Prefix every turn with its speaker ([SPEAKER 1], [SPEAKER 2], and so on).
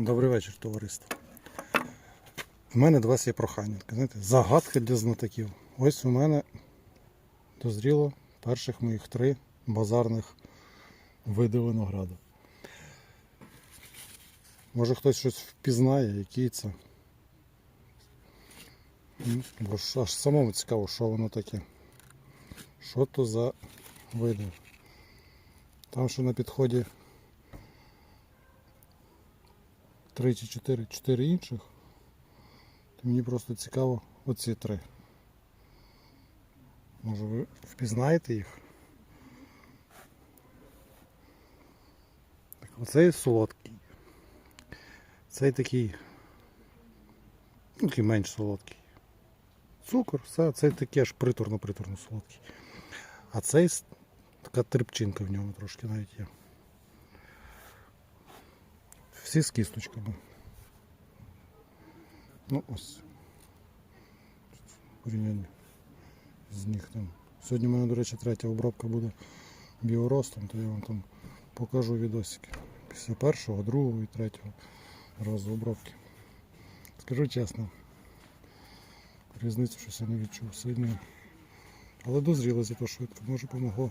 [SPEAKER 1] Добрий вечір, товариство. В мене до вас є прохання. Знаєте, загадка для знатоків. Ось у мене дозріло перших моїх три базарних види винограду. Може хтось щось впізнає, який це. Бо аж самому цікаво, що воно таке. Що то за види. Там що на підході три чи чотири, чотири інших. То мені просто цікаво оці три. Може ви впізнаєте їх? Так, оцей солодкий. Цей такий. Ну, такий менш солодкий. Цукор, все, цей такий аж приторно-приторно солодкий. А цей така трипчинка в ньому трошки навіть є. Всі з кісточками. Ну ось. Порівняння з нігтем. Сьогодні в мене, до речі, третя обробка буде біоростом, то я вам там покажу відосики. Після першого, другого і третього разу обробки. Скажу чесно, різницю щось я не відчув сильно. Але дозріло зато швидко, може помогло.